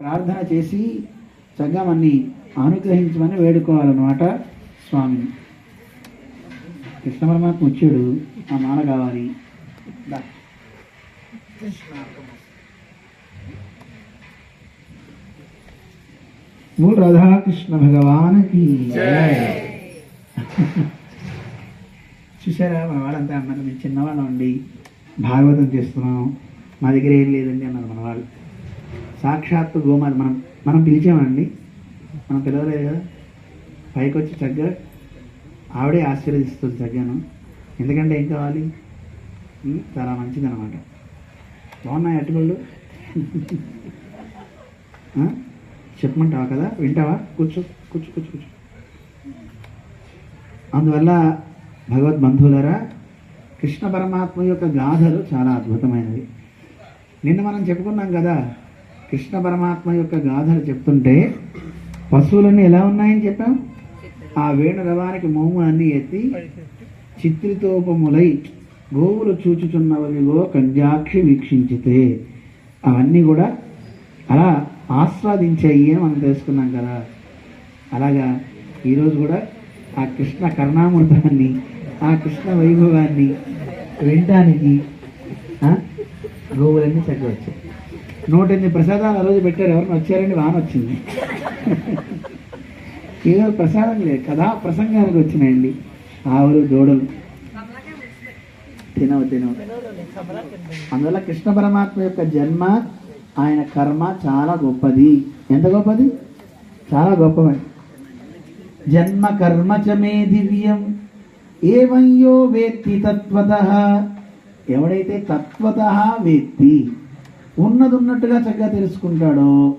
ప్రార్థన చేసి చక్కగా మన్ని అనుగ్రహించమని వేడుకోవాలన్నమాట స్వామిని కృష్ణ పరమాత్మ వచ్చాడు. ఆ మాల కావాలి. మూడు రాధాకృష్ణ భగవానికి చూసారా మన వాళ్ళంతా అన్నారు మేము చిన్నవాళ్ళం అండి. భాగవతం చేస్తున్నాం. మా దగ్గర ఏం లేదండి అన్నారు మన వాళ్ళు. సాక్షాత్తు గోమాత. మనం మనం పిలిచామండి. మనం పిలవలేదు కదా. పైకి వచ్చి చక్కగా ఆవిడే ఆశీర్వదిస్తుంది చక్కగాను. ఎందుకంటే ఏం కావాలి? చాలా మంచిది అనమాట బాగున్నాయి అటుపళ్ళు చెప్పమంటావా కదా? వింటావా? కూర్చో కూర్చో కూర్చో కూర్చో. అందువల్ల భగవద్ బంధువులరా కృష్ణ పరమాత్మ యొక్క గాథలు చాలా అద్భుతమైనవి. నిన్న మనం చెప్పుకున్నాం కదా కృష్ణ పరమాత్మ యొక్క గాథలు చెప్తుంటే పశువులన్నీ ఎలా ఉన్నాయని చెప్పాం ఆ వేణు రవానికి మోములన్నీ ఎత్తి చిత్రితోపములై గోవులు చూచుచున్నవనిగో కంజాక్షి వీక్షించితే అవన్నీ కూడా అలా ఆస్వాదించాయి అని మనం తెలుసుకున్నాం కదా. అలాగా ఈరోజు కూడా ఆ కృష్ణ కరుణామృతాన్ని ఆ కృష్ణ వైభవాన్ని వినటానికి గోవులన్నీ చక్కగా నూట ఎనిమిది ప్రసాదాలు ఆ రోజు పెట్టారు. ఎవరిని వచ్చారని వాన వచ్చింది. ఈరోజు ప్రసాదం లేదు కథా ప్రసంగానికి వచ్చినాయండి. ఆవులు దూడలు. తినవు తినవు. అందువల్ల కృష్ణ పరమాత్మ యొక్క జన్మ ఆయన కర్మ చాలా గొప్పది. ఎంత గొప్పది? చాలా గొప్పది జన్మ కర్మ చ మే దివ్యం ఏమయ్యో వేత్తి తత్వత. ఎవడైతే తత్వత వేత్తి ఉన్నది ఉన్నట్టుగా చక్కగా తెలుసుకుంటాడో.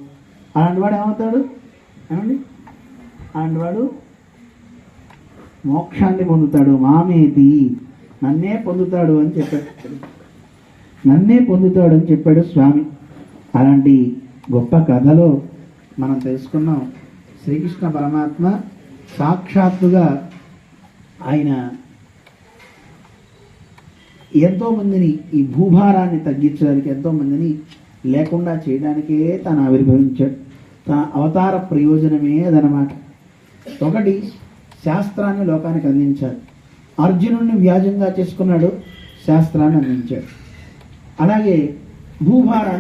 అలాంటి వాడు ఏమవుతాడు? ఏమండి? అలాంటి వాడు మోక్షాన్ని పొందుతాడు. మామేది? నన్నే పొందుతాడు అని చెప్పాడు. నన్నే పొందుతాడు అని చెప్పాడు స్వామి. అలాంటి గొప్ప కథలో మనం తెలుసుకున్నాం. శ్రీకృష్ణ పరమాత్మ సాక్షాత్తుగా ఆయన ఎంతోమందిని ఈ భూభారాన్ని తగ్గించడానికి ఎంతో మందిని లేకుండా చేయడానికే తను ఆవిర్భవించాడు. తన అవతార ప్రయోజనమే అదనమాట. ఒకటి శాస్త్రాన్ని లోకానికి అందించాడు అర్జునుడిని వ్యాజంగా చేసుకున్నాడు శాస్త్రాన్ని అందించాడు. అలాగే భూభారాన్ని